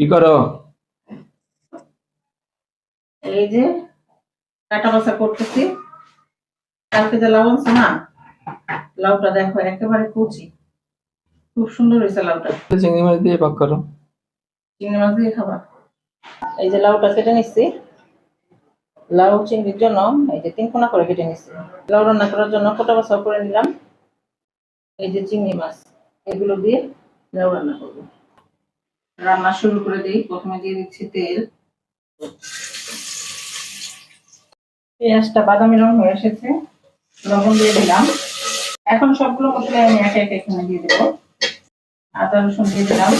কি করো? এই যে কাটা বাসা করতেছি। কালকে যে লাউ আনছো না লাউটা দেখো একেবারে কুচি। খুব সুন্দর হয়েছে লাউটা। চিংড়ি মাছ দিয়ে পাক করো। চিংড়ি মাছ দিয়ে খাবা। এই যে লাউটা কেটে নিচ্ছি লাউ চিংড়ির জন্য এই যে তিন কোনা করে কেটে নিচ্ছি লাউ রান্না করার জন্য কোটা বাছা করে নিলাম? এই যে চিংড়ি মাছ এগুলো দিয়ে লাউ রান্না করব। রান্না শুরু করে দিই। প্রথমে দিয়ে দিচ্ছি তেল। পেঁয়াজটা বাদামি রং হয়ে এসেছে। লবণ দিয়ে দিলাম। এখন সবগুলো মশলা আমি একে একে এখানে দিয়ে দেবো। আদা, রসুন দিয়ে দিলাম।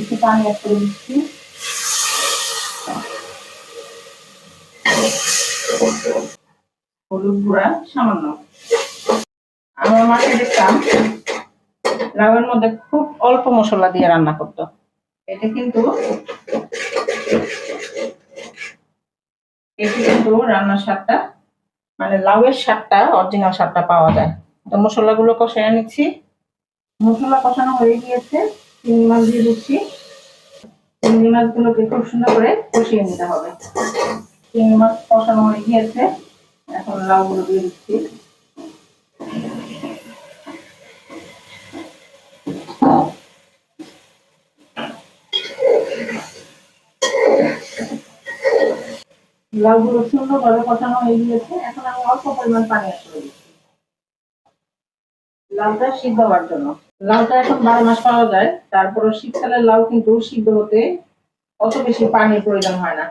একটু পানি অ্যাড করে দিচ্ছি। হলুদ গুঁড়া সামান্য। আমার মাকে দেখতাম লাউয়ের মধ্যে খুব অল্প মশলা দিয়ে রান্না করতো। এটা কিন্তু এটি কিন্তু রান্নার স্বাদটা মানে লাউয়ের স্বাদটা অরিজিনাল স্বাদটা পাওয়া যায়। তো মশলাগুলো কষায় নিচ্ছি। মশলা কষানো হয়ে গিয়েছে। চিংড়ি মাছ দিয়ে দিচ্ছি। চিংড়ি মাছগুলোকে খুব সুন্দর করে কষিয়ে নিতে হবে। চিংড়ি মাছ কষানো হয়ে গিয়েছে। এখন লাউগুলো দিয়ে দিচ্ছি। লাউগুলো সুন্দরভাবে কষানো হয়ে গিয়েছে। এখন আমি অল্প পরিমাণ পানি করে লাউটা সিদ্ধ হওয়ার জন্য। লাউটা এখন বারো মাস পাওয়া যায়। তারপরে শীতকালের লাউ কিন্তু সিদ্ধ হতে অত বেশি পানির প্রয়োজন হয় না।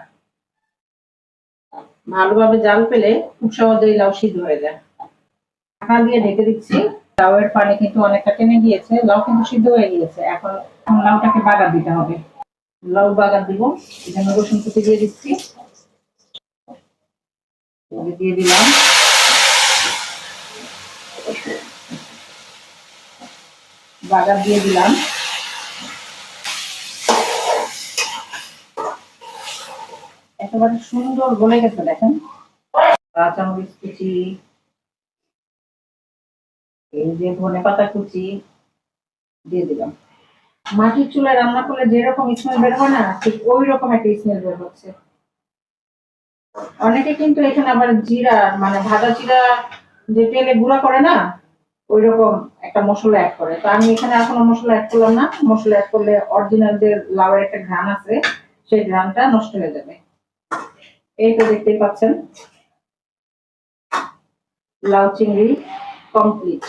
ভালোভাবে জাল পেলে খুব সহজেই লাউ সিদ্ধ হয়ে যায়। ঢাকা দিয়ে ঢেকে দিচ্ছি। লাউয়ের পানি কিন্তু অনেকটা টেনে গিয়েছে। লাউ কিন্তু সিদ্ধ হয়ে গিয়েছে। এখন লাউটাকে বাগার দিতে হবে। লাউ বাগার দিব। এখানে রসুন কুচি দিয়ে দিচ্ছি। দিয়ে দিলাম। বাগার দিয়ে দিলাম। একেবারে সুন্দর গলে গেছে, দেখেন। কাঁচামরিচ কুচি, এই যে ধনে পাতা কুচি, দিয়ে দিলাম। মাটির চুলায় রান্না করলে যেরকম স্মেল বের হয় না, ঠিক ওই রকম একটা স্মেল বের হচ্ছে। অনেকে কিন্তু এখানে আবার জিরা মানে ভাজা জিরা যে তেলে গুঁড়া করে না ওই রকম একটা মশলা অ্যাড করে। তো আমি এখানে এখনও মশলা অ্যাড করলাম না। মশলা অ্যাড করলে অরিজিনাল যে লাউয়ের একটা ঘ্রাণ আছে, সেই ঘ্রাণটা নষ্ট হয়ে যাবে। এই তো দেখতেই পাচ্ছেন। লাউ চিংড়ি কমপ্লিট